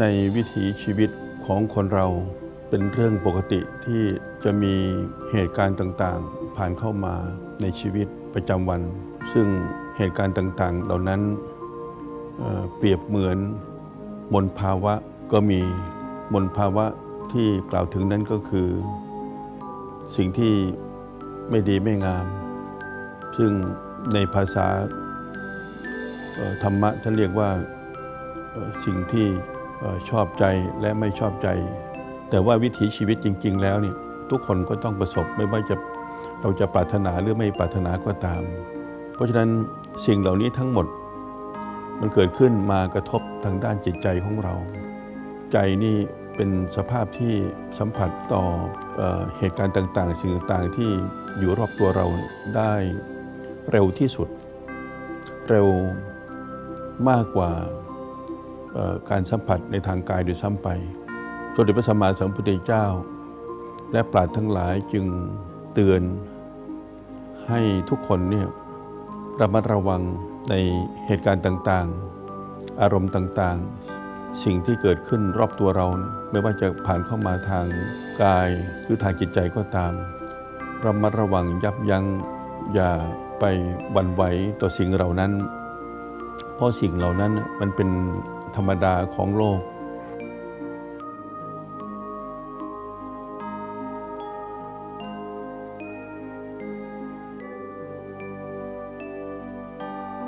ในวิถีชีวิตของคนเราเป็นเรื่องปกติที่จะมีเหตุการณ์ต่างๆ ผ่านเข้ามาในชีวิตประจำวัน ซึ่งเหตุการณ์ต่างๆ เหล่านั้นเเปรียบเหมือนมลภาวะก็มีมลภาวะที่กล่าวถึงนั้นก็คือ สิ่งที่ไม่ดีไม่งาม ซึ่งในภาษาธรรมะท่านเรียกว่าสิ่งที่ ชอบใจและไม่ชอบใจ แต่ว่าวิถีชีวิตจริง ๆ แล้วนี่ทุกคนก็ต้องประสบไม่ว่าจะเราจะปรารถนาหรือไม่ปรารถนาก็ตาม เพราะฉะนั้นสิ่งเหล่านี้ทั้งหมด มันเกิดขึ้นมากระทบทางด้านจิตใจของเรา ใจนี่เป็นสภาพที่สัมผัสต่อเออเหตุการณ์ต่างๆ สิ่งต่างๆที่อยู่รอบตัวเราได้เร็วที่สุด เร็วมากกว่า การสัมผัสในทางกายโดยซ้ำไปสมเด็จพระสัมมาสัมพุทธเจ้า และปราชญ์ทั้งหลายจึงเตือนให้ทุกคนเนี่ยระมัดระวังในเหตุการณ์ต่างๆ อารมณ์ต่างๆ สิ่งที่เกิดขึ้นรอบตัวเราเนี่ยไม่ว่าจะผ่านเข้ามาทางกายหรือทางจิตใจก็ตาม ระมัดระวังยับยั้งอย่าไปหวันไหวต่อสิ่งเหล่านั้น เพราะสิ่งเหล่านั้นมันเป็น ธรรมดาของโลก